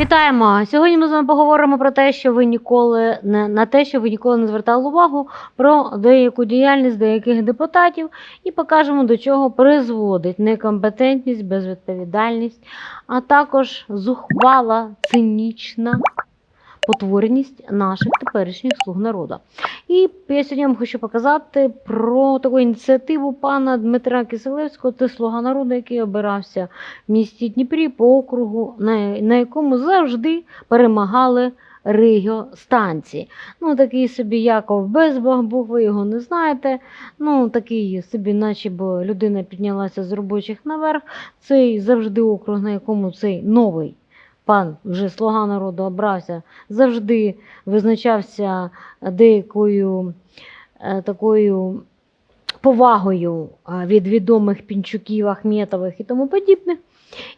Вітаємо! Сьогодні ми з вами поговоримо про те, що ви ніколи не на те, що ви ніколи не звертали увагу про деяку діяльність деяких депутатів, і покажемо, до чого призводить некомпетентність, безвідповідальність, а також зухвала, цинічна потворність наших теперішніх слуг народу. І я сьогодні вам хочу показати про таку ініціативу пана Дмитра Киселевського, це слуга народу, який обирався в місті Дніпрі по округу, на, на якому завжди перемагали регіостанції. Ну, такий собі Яков Безбах, Бог, ви його не знаєте. Ну, такий собі, наче б людина піднялася з робочих наверх. Цей завжди округ, на якому цей новий пан вже слуга народу обрався, завжди визначався деякою е, такою повагою е, від відомих пінчуків, Ахметових і тому подібних.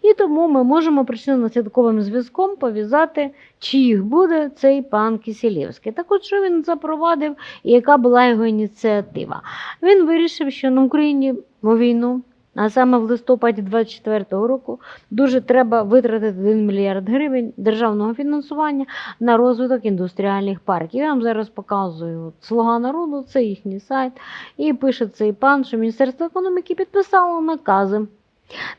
І тому ми можемо причинно-наслідковим зв'язком пов'язати, чиїх буде цей пан Кисілєвський. Так от що він запровадив і яка була його ініціатива? Він вирішив, що на Україні війну, а саме в листопаді 24-го року, дуже треба витратити 1 мільярд гривень державного фінансування на розвиток індустріальних парків. Я вам зараз показую Слуга народу, це їхній сайт. І пише цей пан, що Міністерство економіки підписало накази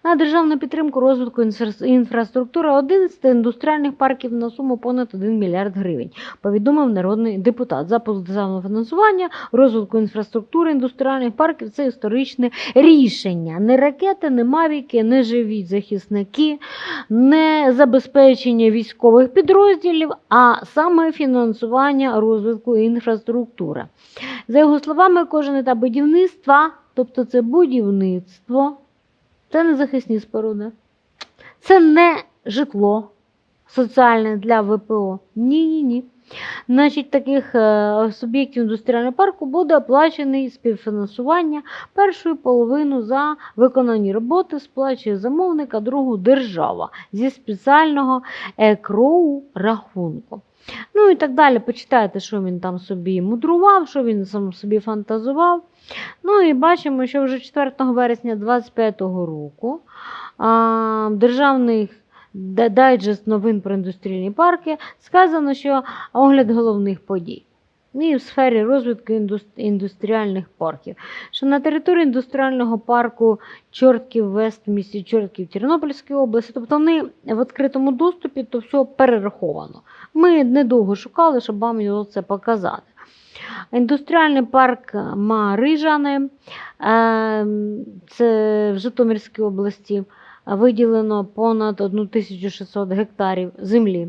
на державну підтримку розвитку інфра- інфраструктури 11 індустріальних парків на суму понад 1 мільярд гривень, повідомив народний депутат. Запуск державного фінансування розвитку інфраструктури індустріальних парків це історичне рішення. Не ракети, не мавіки, не живі захисники, не забезпечення військових підрозділів, а саме фінансування розвитку інфраструктури. За його словами, кожен етап будівництва, тобто це будівництво. Це не захисні споруди. Це не житло соціальне для ВПО. Ні, ні. Значить, таких е, суб'єктів індустріального парку буде оплачений співфінансування першою половину за виконані роботи, сплачує замовник, а другу держава зі спеціального екроу рахунку. Ну і так далі. Почитайте, що він там собі мудрував, що він сам собі фантазував. Ну і бачимо, що вже 4 вересня 2025 року а, державний дайджест новин про індустріальні парки сказано, що огляд головних подій. І в сфері розвитку індус- індустріальних парків. Що на території індустріального парку Чортків Вест в місті Чортків Тернопільської області, тобто вони в відкритому доступі, то все перераховано. Ми недовго шукали, щоб вам його це показати. Індустріальний парк Марижани, е, це в Житомирській області, виділено понад 1600 гектарів землі.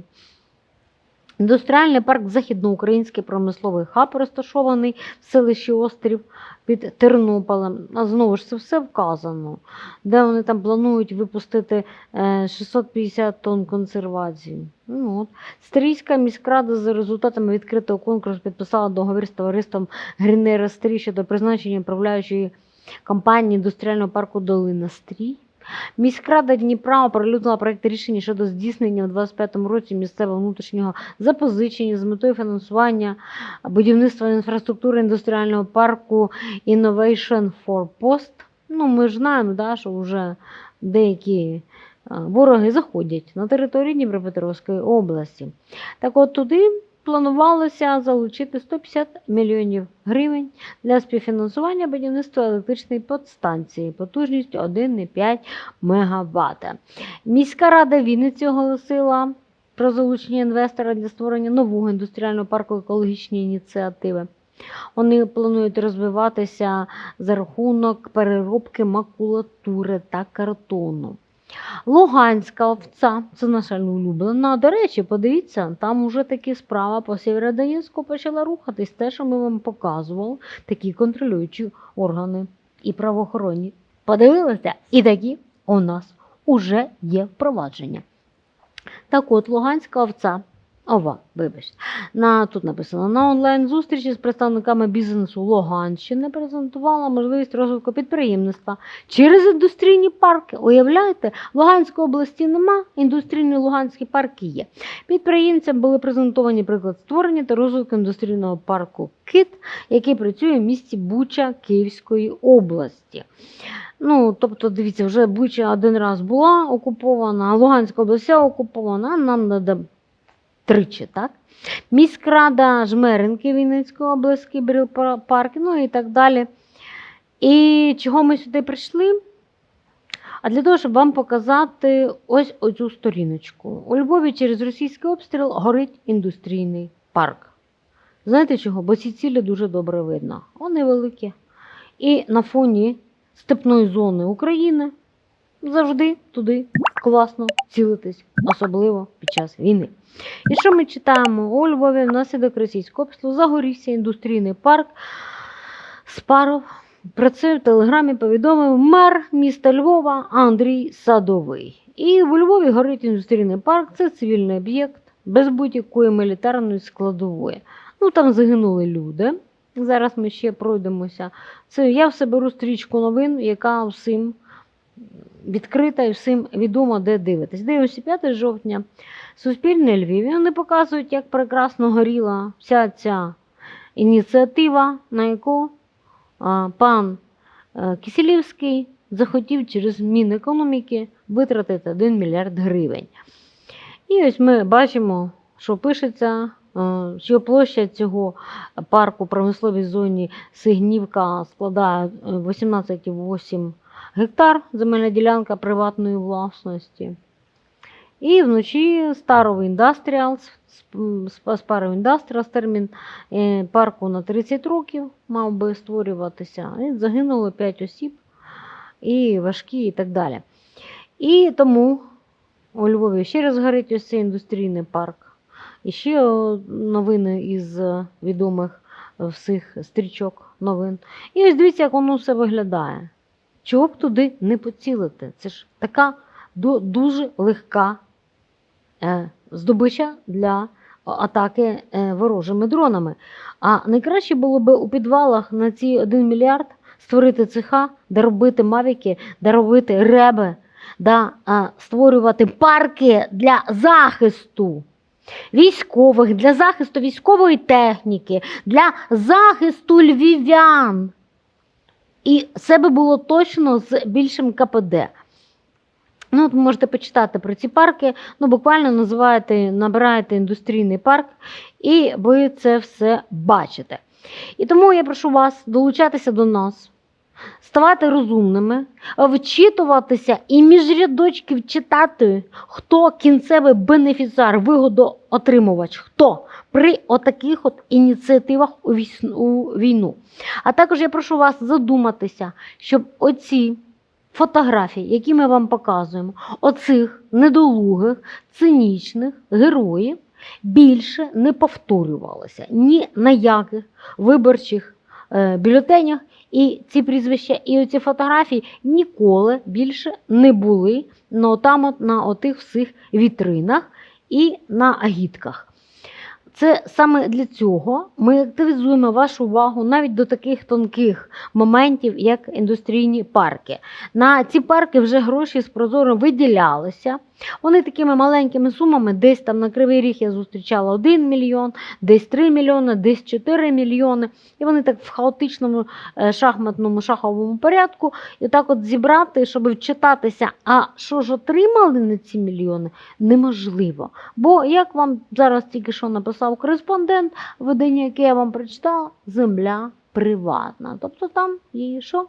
Індустріальний парк Західноукраїнський промисловий хаб розташований в селищі Острів під Тернополем. А знову ж це все вказано, де вони там планують випустити е, 650 тонн консервації. Ну, от. Стрийська міськрада за результатами відкритого конкурсу підписала договір з товариством Грінера Стрій щодо призначення управляючої компанії індустріального парку Долина Стрій. Міськрада Дніпра оприлюднила проєкт рішення щодо здійснення у 2025 році місцевого внутрішнього запозичення з метою фінансування будівництва інфраструктури індустріального парку Innovation for Post. Ну, ми ж знаємо, да, що вже деякі вороги заходять на територію Дніпропетровської області. Так от туди планувалося залучити 150 мільйонів гривень для співфінансування будівництва електричної подстанції потужністю 1,5 МВт. Міська рада Вінниці оголосила про залучення інвестора для створення нового індустріального парку екологічні ініціативи. Вони планують розвиватися за рахунок переробки макулатури та картону. Луганська овця, це наша улюблена. До речі, подивіться, там уже такі справа по Сєвєродонецьку почала рухатись. Те, що ми вам показували, такі контролюючі органи і правоохоронні. Подивилися, і такі у нас уже є впровадження. Так от, Луганська овця Ова, вибачте. На, тут написано, на онлайн-зустрічі з представниками бізнесу Луганщини презентувала можливість розвитку підприємництва через індустрійні парки. Уявляєте, в Луганській області нема, індустрійні Луганські парки є. Підприємцям були презентовані приклад створення та розвитку індустрійного парку КИТ, який працює в місті Буча Київської області. Ну, тобто, дивіться, вже Буча один раз була окупована, Луганська область окупована, а нам треба тричі, так? Міськрада Жмеринки Вінницької області, Бріл парк, ну і так далі. І чого ми сюди прийшли? А для того, щоб вам показати ось оцю сторіночку. У Львові через російський обстріл горить індустрійний парк. Знаєте чого? Бо ці цілі дуже добре видно. Вони великі. І на фоні степної зони України завжди туди класно цілитись, особливо під час війни. І що ми читаємо? У Львові внаслідок російського обстрілу загорівся індустрійний парк Спаров. Про це в телеграмі повідомив мер міста Львова Андрій Садовий. І в Львові горить індустрійний парк це цивільний об'єкт без будь-якої мілітарної складової. Ну там загинули люди. Зараз ми ще пройдемося. Це я все беру стрічку новин, яка всім відкрита і всім відомо, де дивитись. Дивимося 5 жовтня. Суспільне Львів. І вони показують, як прекрасно горіла вся ця ініціатива, на яку пан е, Кисілівський захотів через Мінекономіки витратити 1 мільярд гривень. І ось ми бачимо, що пишеться, е, що площа цього парку в промисловій зоні Сигнівка складає е, 18,8 гектар, земельна ділянка приватної власності. І вночі Старов Індастріал, Спаров Індастріал, термін е, парку на 30 років мав би створюватися. І загинуло 5 осіб, і важкі, і так далі. І тому у Львові ще раз горить ось цей індустрійний парк. І ще новини із відомих всіх стрічок новин. І ось дивіться, як воно все виглядає. Чого б туди не поцілити? Це ж така дуже легка е, здобича для атаки е, ворожими дронами. А найкраще було б у підвалах на ці 1 мільярд створити цеха, де робити мавіки, де робити реби, да, створювати парки для захисту військових, для захисту військової техніки, для захисту львів'ян. І це би було точно з більшим КПД. Ну, от ви можете почитати про ці парки. Ну, буквально називаєте, набираєте індустрійний парк, і ви це все бачите. І тому я прошу вас долучатися до нас, ставати розумними, вчитуватися і між рядочків читати, хто кінцевий бенефіціар, вигодоотримувач, хто при отаких от ініціативах у війну. А також я прошу вас задуматися, щоб оці фотографії, які ми вам показуємо, оцих недолугих, цинічних героїв більше не повторювалося ні на яких виборчих бюлетенях. І ці прізвища, і оці фотографії ніколи більше не були на, там, от, на отих всіх вітринах і на агітках. Це саме для цього ми активізуємо вашу увагу навіть до таких тонких моментів, як індустрійні парки. На ці парки вже гроші з прозоро виділялися. Вони такими маленькими сумами, десь там на Кривий Ріг я зустрічала 1 мільйон, десь 3 мільйони, десь 4 мільйони. І вони так в хаотичному е, шахматному шаховому порядку. І так от зібрати, щоб вчитатися, а що ж отримали на ці мільйони, неможливо. Бо, як вам зараз тільки що написав кореспондент, видання, яке я вам прочитала, земля приватна. Тобто там її що?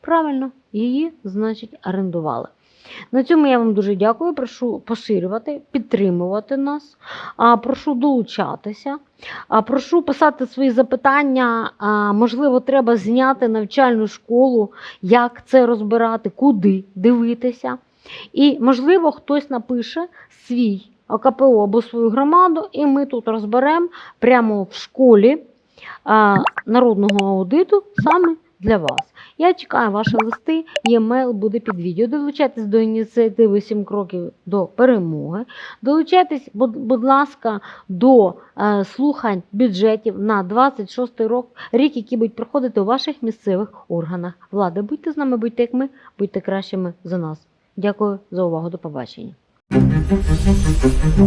Правильно, її, значить, орендували. На цьому я вам дуже дякую. Прошу поширювати, підтримувати нас, прошу долучатися, прошу писати свої запитання. Можливо, треба зняти навчальну школу, як це розбирати, куди дивитися. І, можливо, хтось напише свій ОКПО або свою громаду, і ми тут розберемо прямо в школі народного аудиту саме для вас. Я чекаю ваші листи, є-мейл буде під відео. Долучайтесь до ініціативи 7 кроків до перемоги. Долучайтесь, будь, будь ласка, до е, слухань бюджетів на 26 рік, рік, які будуть проходити у ваших місцевих органах влади. Будьте з нами, будьте як ми, будьте кращими за нас. Дякую за увагу. До побачення. Thank you.